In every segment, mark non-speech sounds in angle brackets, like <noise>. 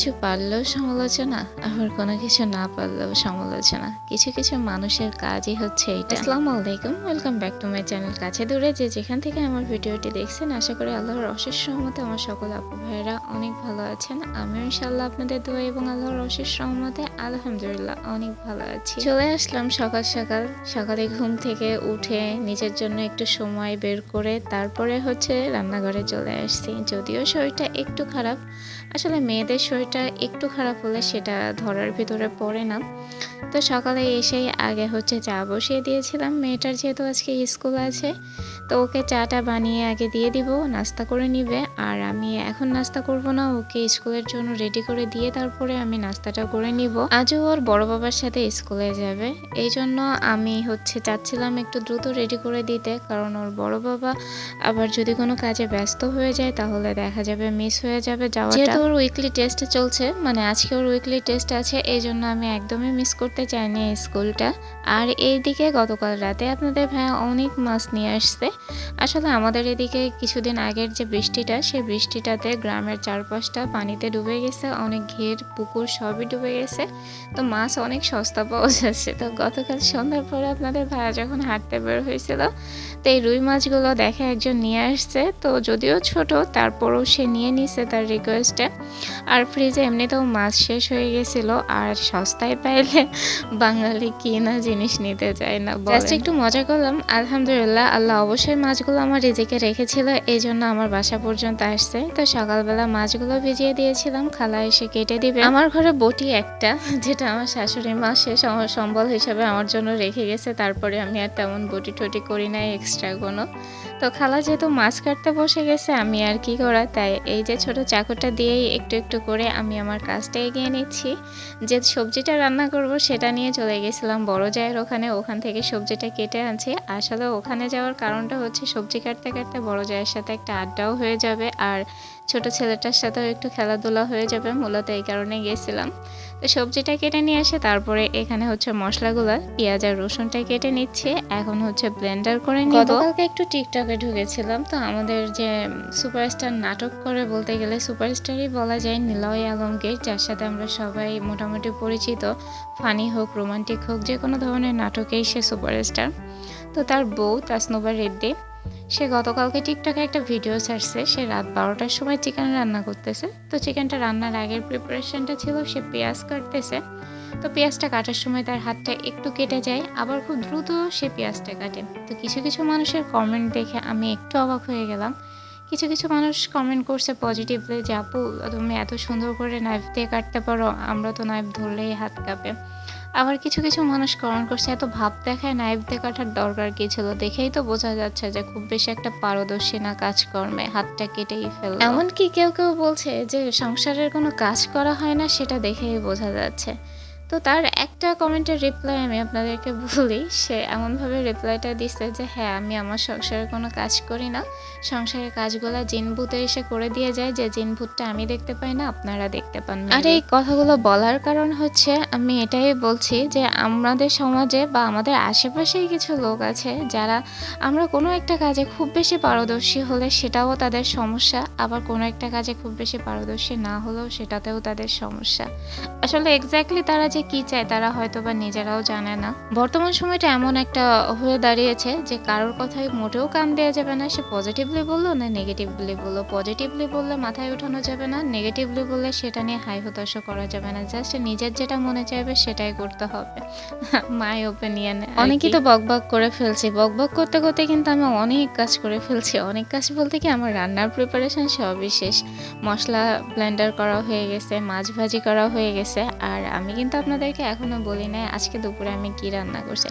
কিছু পারলেও সমালোচনা, আবার কোনো কিছু না পারলেও সমালোচনা। কিছু কিছু মানুষের কাজই হচ্ছে এটা আসসালামু আলাইকুম, welcome back to my channel কাছে দূরে। যে যেখান থেকে আমার ভিডিওটি দেখছেন, আশা করি আল্লাহর অশেষ সহমতে আমার সকল আপু ভাইয়েরা অনেক ভালো আছেন। আমিও ইনশাল্লাহ আপনাদের দোয়া এবং আল্লাহর অশেষ সহমতে আলহামদুলিল্লাহ অনেক ভালো আছি। চলে আসলাম সকাল সকাল। সকালে ঘুম থেকে উঠে নিজের জন্য একটু সময় বের করে তারপরে হচ্ছে রান্নাঘরে চলে আসছি। যদিও শরীরটা একটু খারাপ আসলে মেয়েদের শরীরটা একটু খারাপ হলে সেটা ধরার ভিতরে পড়ে না। তো সকালে এসেই আগে হচ্ছে চা বসিয়ে দিয়েছিলাম। মেয়েটার যেহেতু আজকে স্কুল আছে, তো ওকে চাটা বানিয়ে আগে দিয়ে দিব নাস্তা করে নিবে। আর আমি এখন নাস্তা করব না, ওকে স্কুলের জন্য রেডি করে দিয়ে তারপরে আমি নাস্তাটা করে নিব। আজও ওর বড় বাবার সাথে স্কুলে যাবে, এই জন্য আমি হচ্ছে চাচ্ছিলাম একটু দ্রুত রেডি করে দিতে। কারণ ওর বড় বাবা আবার যদি কোনো কাজে ব্যস্ত হয়ে যায়, তাহলে দেখা যাবে মিস হয়ে যাবে যাওয়াটা। যেহেতু ওর উইকলি টেস্ট চলছে মানে আজকে ওর উইকলি টেস্ট আছে, এই জন্য আমি একদমই মিস করতে এই স্কুলটা। আর এইদিকে গতকাল রাতে আপনাদের ভাইয়া অনেক মাছ নিয়ে আসছে। আসলে আমাদের এদিকে কিছুদিন আগের যে বৃষ্টিটা, সেই বৃষ্টিটাতে গ্রামের চারপাশটা পানিতে ডুবে গেছে, অনেক ঘের, পুকুর সবই ডুবে গেছে। তো মাছ অনেক সস্তা পাওয়া যাচ্ছে। তো গতকাল সন্ধ্যার পরে আপনাদের ভাইয়া যখন হাঁটতে বের হয়েছিল, তো এই রুই মাছগুলো দেখে একজন নিয়ে আসছে। তো যদিও ছোট, তারপরেও সে নিয়ে নিছে তার রিকোয়েস্টে আর ফ্রিজে এমনিতেও মাছ শেষ হয়ে গেছিল, আর সস্তায় পাইলে বাঙালি কি না জিনিস নিতে চায় না জাস্ট একটু মজা করলাম আলহামদুলিল্লাহ আল্লাহ অবশ্যই মাছগুলো আমার রিজিকে রেখেছিল এই জন্য আমার বাসা পর্যন্ত আসছে। তো সকালবেলা মাছগুলো ভিজিয়ে দিয়েছিলাম খালা এসে কেটে দিবে। আমার ঘরে বটি একটা যেটা আমার শাশুড়ি মা সে সম্বল হিসাবে আমার জন্য রেখে গেছে তারপরে আমি আর তেমন বটি টটি করি নাই এক্সট্রা কোনো। তো খালা যেহেতু মাছ কাটতে বসে গেছে, আমি আর কি করা? তাই এই যে ছোট চাকুটা দিয়েই একটু একটু করে আমি আমার কাজটা এগিয়ে নিচ্ছি। যে সবজিটা রান্না করব সেটা নিয়ে চলে গেছিলাম বড় জায়ের ওখানে, ওখান থেকে সবজিটা কেটে আনছি। আসলে ওখানে যাওয়ার কারণটা হচ্ছে সবজি কাটতে কাটতে বড় জায়ের সাথে একটা আড্ডাও হয়ে যাবে। আর ছোট ছেলেটার সাথেও একটু খেলাধুলা হয়ে যাবে, মূলত এই কারণে গেছিলাম। তো সবজিটা কেটে নিয়ে আসে, তারপরে এখানে হচ্ছে মশলাগুলো, পেঁয়াজ আর রসুনটা কেটে নিচ্ছে। এখন হচ্ছে ব্লেন্ডার করে নিব। গতকালকে একটু টিকটকে ঢুকেছিলাম, তো আমাদের যে সুপারস্টার নাটক করে বলতে গেলে সুপারস্টারই বলা যায় নিলয় আলমগীর যার সাথে আমরা সবাই মোটামুটি পরিচিত। ফানি হোক, রোমান্টিক হোক, যে কোনো ধরনের নাটকেই সে সুপারস্টার। তো তার বউ তাসনোবা রেড্ডি সে গতকালকে টিকটকে একটা ভিডিও ছাড়ছে, সে রাত বারোটার সময় চিকেন রান্না করতেছে। তো চিকেনটা রান্নার আগের প্রিপারেশনটা ছিল, সে পেঁয়াজ কাটতেছে। তো পেঁয়াজটা কাটার সময় তার হাতটা একটু কেটে যায়, আবার খুব দ্রুত সে পেঁয়াজটা কাটে। তো কিছু কিছু মানুষের কমেন্ট দেখে আমি একটু অবাক হয়ে গেলাম। কিছু কিছু মানুষ কমেন্ট করছে পজিটিভলি যে, আপু, তুমি এত সুন্দর করে নাইফ দিয়ে কাটতে পারো, আমরা তো নাইফ ধরলেই হাত কাঁপে। আবার কিছু কিছু মানুষ কমেন্ট করছে, এত ভাব দেখায় নাইফ দিয়ে কাটার দরকার কি ছিল? দেখেই তো বোঝা যাচ্ছে যে খুব বেশি একটা পারদর্শী না কাজকর্মে, হাতটা কেটেই ফেল এমনকি কেউ কেউ বলছে যে সংসারের কোনো কাজ করা হয় না, সেটা দেখেই বোঝা যাচ্ছে। তো তার একটা কমেন্টের রিপ্লাই আমি আপনাদেরকে বলি, সে এমনভাবে রিপ্লাইটা দিচ্ছে যে হ্যাঁ আমি আমার সংসারে কোনো কাজ করি না। সংসারের কাজগুলো জিনভূতে এসে করে দিয়ে যায়। যে জিন জিনভূতটা আমি দেখতে পাই না, আপনারা দেখতে পান আর, এই কথাগুলো বলার কারণ হচ্ছে, আমি এটাই বলছি যে, আমাদের সমাজে বা আমাদের আশেপাশেই কিছু লোক আছে, যারা আমরা কোনো একটা কাজে খুব বেশি পারদর্শী হলে সেটাও তাদের সমস্যা, আবার কোনো একটা কাজে খুব বেশি পারদর্শী না হলেও সেটাতেও তাদের সমস্যা। আসলে এক্স্যাক্টলি তারা যে কি চায় তারা হয়তো বা নিজেরাও জানে না। বর্তমান সময়টা এমন একটা হয়ে দাঁড়িয়েছে যে কারোর কথায় মোটেও কান দেওয়া যাবে না। সে পজিটিভলি বলল না নেগেটিভলি বলল। পজিটিভলি বললে মাথায় ওঠানো যাবে না নেগেটিভলি বললে সেটা নিয়ে হাই হতাশ করা যাবে না। জাস্ট নিজের যেটা মনে চাইবে সেটাই করতে হবে। মাই ওপিনিয়ন অনেকেই তো বক বক করে ফেলছি। বক বক করতে করতে কিন্তু আমি অনেক কাজ করে ফেলছি। অনেক কাজ বলতে কি আমার রান্নার প্রিপারেশন সবই শেষ। মশলা ব্লেন্ডার করা হয়ে গেছে, মাছ ভাজি করা হয়ে গেছে। আর আমি কিন্তু আপনাদেরকে এখনও বলি নাই, আজকে দুপুরে আমি কি রান্না করছি?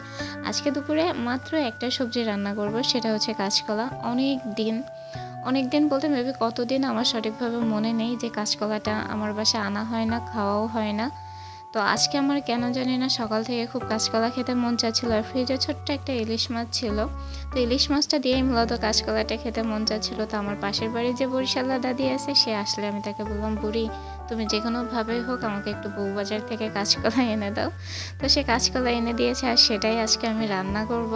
আজকে দুপুরে মাত্র একটা সবজি রান্না করব, সেটা হচ্ছে কাঁচকলা। অনেক দিন অনেক দিন বলতে মেবি কতদিন আমার সঠিকভাবে মনে নেই যে কাঁচকলাটা আমার বাসায় আনা হয় না, খাওয়াও হয় না। তো আজকে আমার কেন জানি না সকাল থেকে খুব কাঁচকলা খেতে মন চাচ্ছিল আর ফ্রিজে ছোট্ট একটা ইলিশ মাছ ছিল। তো ইলিশ মাছটা দিয়েই মূলত কাঁচকলাটা খেতে মন চাচ্ছিল। তো আমার পাশের বাড়ির যে বরিশাল্লা দাদি আছে, সে আসলে আমি তাকে বললাম, বুড়ি তুমি যে কোনোভাবেই হোক আমাকে একটু বউবাজার থেকে কাঁচকলা এনে দাও। তো সে কাঁচকলা এনে দিয়েছে আর সেটাই আজকে আমি রান্না করব।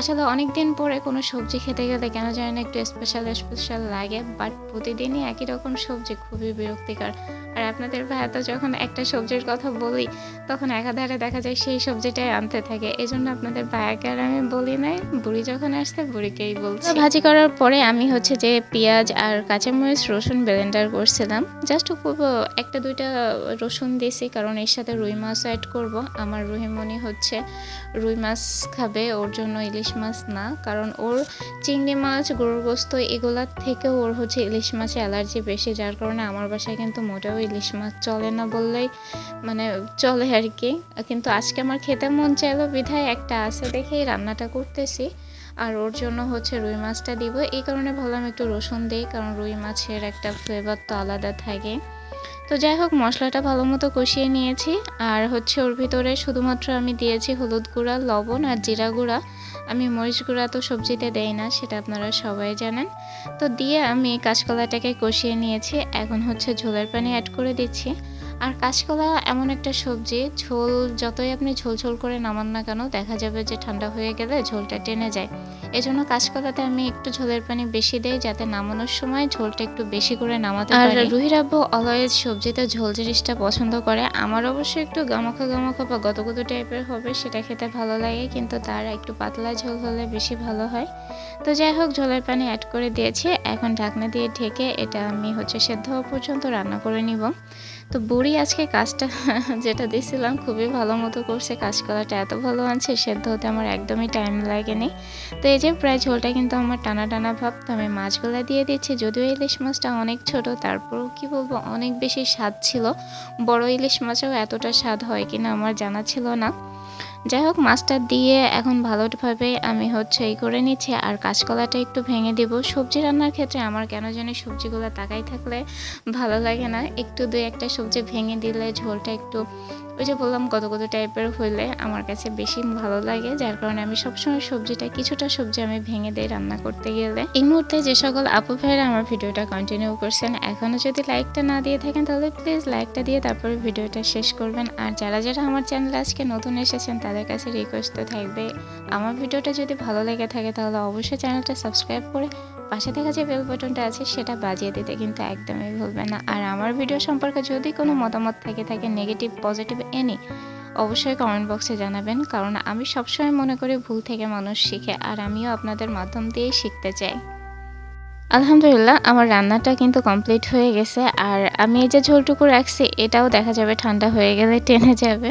আসলে অনেক দিন পরে কোনো সবজি খেতে গেলে কেন জানি না একটু স্পেশাল স্পেশাল লাগে বাট প্রতিদিনই একই রকম সবজি খুবই বিরক্তিকর। আর আপনাদের ভাইয়া তো যখন একটা সবজির কথা বলি, তখন একাধারে দেখা যায় সেই সবজিটাই আনতে থাকে। এই জন্য আপনাদের ভাইয়াকে আর আমি বলি নাই, বুড়ি যখন আসছে বুড়িকেই বলছি। ভাজি করার পরে আমি হচ্ছে যে পেঁয়াজ আর কাঁচামরিচ রসুন ব্লেন্ডার করছিলাম। জাস্ট খুব একটা দুইটা রসুন দিয়েছি কারণ এর সাথে রুই মাছ অ্যাড করব। আমার রুহিমণি হচ্ছে রুই মাছ খাবে, ওর জন্য ইলিশ মাছ না, কারণ ওর চিংড়ি মাছ, গরুর গোস্ত এগুলার থেকেও ওর হচ্ছে ইলিশ মাছে অ্যালার্জি বেশি, যার কারণে আমার বাসায় কিন্তু মোটেও ইলিশ মাছ চলে না বললেই মানে চলে আর কি। কিন্তু আজকে আমার খেতে মন চাইলো, বিধায় একটা আছে দেখেই রান্নাটা করতেছি, আর ওর জন্য হচ্ছে রুই মাছটা দিব। এই কারণে ভাবলাম একটু রসুন দিই, কারণ রুই মাছের একটা ফ্লেভার তো আলাদা থাকে। তো যাই হোক, মশলাটা ভালো মতো কষিয়ে নিয়েছি। আর হচ্ছে ওর ভিতরে শুধুমাত্র আমি দিয়েছি হলুদ গুঁড়া, লবণ আর জিরা গুঁড়া। আমি মরিচ গুঁড়া তো সবজিতে দেই না, সেটা আপনারা সবাই জানেন। তো দিয়ে আমি কাঁচকলাটাকে কষিয়ে নিয়েছি। এখন হচ্ছে ঝোলের পানি অ্যাড করে দিচ্ছি। আর কাঁচকলা এমন একটা সবজি ঝোল যতই আপনি ঝোল ঝোল করে নামান না কেন দেখা যাবে যে ঠান্ডা হয়ে গেলে ঝোলটা টেনে যায়। এজন্য কাঁচকলাতে আমি একটু ঝোলের পানি বেশি দেই যাতে নামানোর সময় ঝোলটা একটু বেশি করে নামাতে আর রুহির আব্বু অলওয়েজ সবজিতে ঝোল জিনিসটা পছন্দ করে। আমার অবশ্য একটু গামাখা গামাখা বা গতগত টাইপের হবে সেটা খেতে ভালো লাগে কিন্তু তার একটু পাতলা ঝোল হলে বেশি ভালো হয়। তো যাই হোক ঝোলের পানি অ্যাড করে দিয়েছি। এখন ঢাকনা দিয়ে ঢেকে এটা আমি হচ্ছে সেদ্ধ হওয়া পর্যন্ত রান্না করে নিব। তো বুড়ি আজকে কাজটা <laughs> যেটা দিয়েছিলাম খুবই ভালো মতো করছে, কাজ করাটা এত ভালো আনছে, সেদ্ধ হতে আমার একদমই টাইম লাগেনি। তো এই যে প্রায় ঝোলটা কিন্তু আমার টানা টানা ভাব, তো আমি মাছগুলো দিয়ে দিচ্ছি যদিও ইলিশ মাছটা অনেক ছোট, তারপরও কি বলব, অনেক বেশি স্বাদ ছিল। বড় ইলিশ মাছও এতটা স্বাদ হয় কিনা আমার জানা ছিল না। যাই হোক, মাছটা দিয়ে এখন ভালোভাবে আমি হচ্ছে এই করে নিচ্ছি, আর কাঁচকলাটা একটু ভেঙে দেব। সবজি রান্নার ক্ষেত্রে আমার কেন জানি সবজিগুলো তাকাই থাকলে ভালো লাগে না। একটু দুই একটা সবজি ভেঙে দিলে ঝোলটা একটু ওই যে বললাম কত কত টাইপের হইলে আমার কাছে বেশি ভালো লাগে, যার কারণে আমি সবসময় সবজিটা, কিছুটা সবজি আমি ভেঙে দিই রান্না করতে গেলে। এই মুহূর্তে যে সকল আপু ভাইরা আমার ভিডিওটা কন্টিনিউ করছেন এখনও যদি লাইকটা না দিয়ে থাকেন, তাহলে প্লিজ লাইকটা দিয়ে তারপরে ভিডিওটা শেষ করবেন। আর যারা যারা আমার চ্যানেলে আজকে নতুন এসেছেন, তাদের কাছে রিকোয়েস্ট তো থাকবে আমার ভিডিওটা যদি ভালো লেগে থাকে, তাহলে অবশ্যই চ্যানেলটা সাবস্ক্রাইব করে পাশে দেখা যে বেল বাটনটা আছে, সেটা বাজিয়ে দিতে কিন্তু একদমই ভুলবে না। আর আমার ভিডিও সম্পর্কে যদি কোনো মতামত থেকে থাকে নেগেটিভ পজিটিভ এনি অবশ্যই কমেন্ট বক্সে জানাবেন। কারণ আমি সবসময় মনে করি ভুল থেকে মানুষ শিখে, আর আমিও আপনাদের মাধ্যম দিয়েই শিখতে চাই। আলহামদুলিল্লাহ, আমার রান্নাটা কিন্তু কমপ্লিট হয়ে গেছে। আর আমি এই যে ঝোলটুকু রাখছি, এটাও দেখা যাবে ঠান্ডা হয়ে গেলে টেনে যাবে।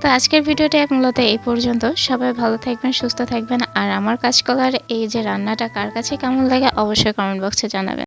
তো আজকের ভিডিওটা মূলত এই পর্যন্ত। সবাই ভালো থাকবেন, সুস্থ থাকবেন। আর আমার কাজকলার এই যে রান্নাটা, কার কাছে কেমন লাগে অবশ্যই কমেন্ট বক্সে জানাবেন।